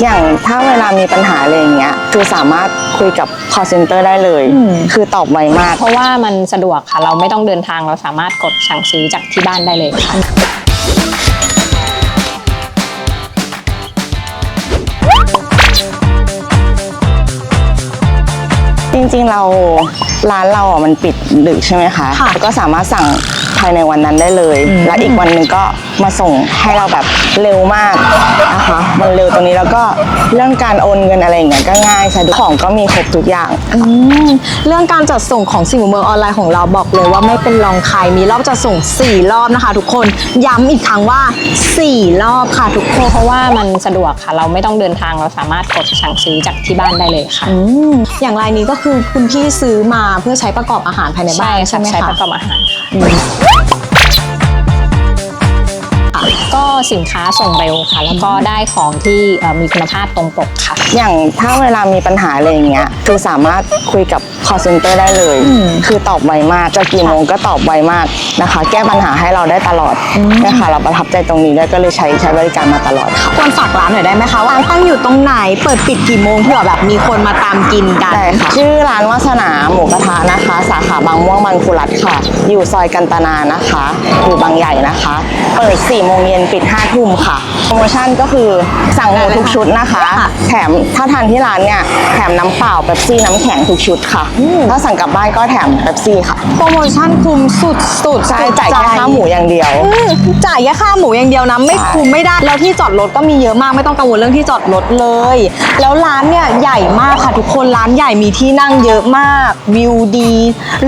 อย่างถ้าเวลามีปัญหาอะไรอย่างเงี้ยคือสามารถคุยกับ call center ได้เลยคือตอบไวมาก เพราะว่ามันสะดวกค่ะ เราไม่ต้องเดินทางเราสามารถกดสั่งซื้อจากที่บ้านได้เลยค่ะ จริงๆเราร้านเราอะมันปิดดึกใช่ไหมคะ ค่ะ ก็สามารถสั่งภายในวันนั้นได้เลย แล้วอีกวันหนึ่งก็มาส่งให้เราแบบเร็วมากนะคะมันเร็วตรงนี้แล้วก็ เรื่องการโอนเงินอะไรอย่างเงี้ยก็ง่ายสะดวกของก็มีครบทุกอย่าง อืมเรื่องการจัดส่งของสิ่งเมืองออนไลน์ของเราบอกเลยว่าไม่เป็นรองใครมีรอบจัดส่ง 4 รอบนะคะ ทุกคนย้ำอีกครั้งว่า 4 รอบค่ะทุกคน เพราะว่ามันสะดวกค่ะ เราไม่ต้องเดินทางเราสามารถกดสั่งซื้อจากที่บ้านได้เลยค่ะอืมอย่างรายนี้ก็คือคุณพี่ซื้อมาเพื่อใช้ประกอบอาหารภายในบ้าใช่นค่ะใช่ไหมใช้คะประกอบอาหารค่ะ ก็สินค้าส่งเร็วค่ะ แล้วก็ได้ของที่เอ่อมีคุณภาพตรงปกค่ะ อย่างถ้าเวลามีปัญหาอะไรอย่างเงี้ยคือสามารถคุยกับ call center ได้เลย คือตอบไวมากจะกี่โมงก็ตอบไวมากนะคะ แก้ปัญหาให้เราได้ตลอดนะคะเราประทับใจตรงนี้ด้วยก็เลยใช้ใช้บริการมาตลอดค่ะควรฝากร้านหน่อยได้ไหมคะว่าร้านตั้งอยู่ตรงไหนเปิดปิดกี่โมงเผื่อแบบมีคนมาตามกินกัน ได้ค่ะ ชื่อร้านวาสนาหมูกระทะนะคะสาขา บางม่วงบางคุรัตค่ะ อยู่ซอยกันตนานะคะ อยู่บางใหญ่นะคะ เปิด4โมงเย็นปิด5ทุ่มค่ะ โปรโมชั่นก็คือสั่งหมูทุกชุดนะคะค่ะแถมถ้าทานที่ร้านเนี่ย แถมน้ำเปล่าเป๊ปซี่น้ำแข็งทุกชุดค่ะ ถ้าสั่งกลับบ้านก็แถมเป๊ปซี่ค่ะ โปรโมชั่นคุ้มสุดสุดๆใช่จ่ายแค่ค่าหมูอย่างเดียวอืมจ่ายแค่ค่าหมูอย่างเดียวนะไม่คุ้มไม่ได้แล้วที่จอดรถก็มีเยอะมากไม่ต้องกังวลเรื่องที่จอดรถเลย แล้วร้านเนี่ยใหญ่มากค่ะทุกคนร้านใหญ่มีที่นั่งเยอะมากวิวดี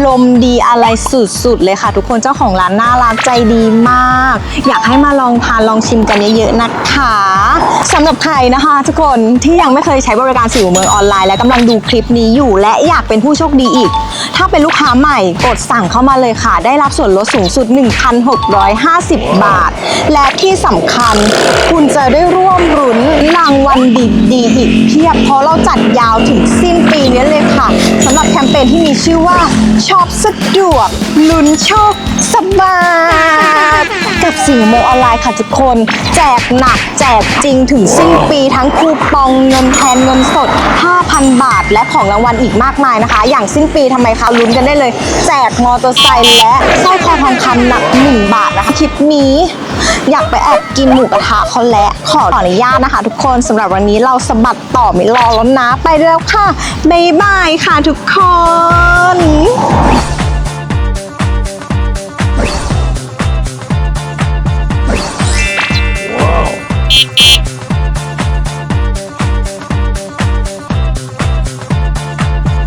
ลมดีอะไรสุดๆเลยค่ะ ทุกคนเจ้าของร้านน่ารักใจดีมาก อยากให้มาลองทานลองชิมกันเยอะๆนะคะสำหรับใครนะคะ ทุกคนที่ยังไม่เคยใช้บริการสิวเมืองออนไลน์และกำลังดูคลิปนี้อยู่ และอยากเป็นผู้โชคดีอีก ถ้าเป็นลูกค้าใหม่กดสั่งเข้ามาเลยค่ะ ได้รับส่วนลดสูงสุด 1,650 บาท และที่สำคัญ คุณจะได้ร่วมรุ้นรางวัลดีๆอีกเพียบเพราะเราจัดยาวถึงสิ้นปีนี้ ที่มีชื่อว่าชอบสะดวกลุ้นโชคสบาย สิ่งโมออนไลน์ค่ะทุกคน แจกหนักแจกจริงถึงสิ้นปีทั้งคูปองเงินแทนเงินสด 5,000 บาท และของรางวัลอีกมากมายนะคะ อย่างสิ้นปีทำไมคะลุ้นกันได้เลย แจกมอเตอร์ไซค์และสร้อยคอทองคำหนัก 1 บาทนะคะคลิปนี้ อยากไปแอบกินหมูกระทะเขาและขออนุญาตนะคะ ทุกคนสำหรับวันนี้เราสบัดต่อไม่รอแล้วนะ ไปแล้วค่ะบ๊ายบายค่ะทุกคน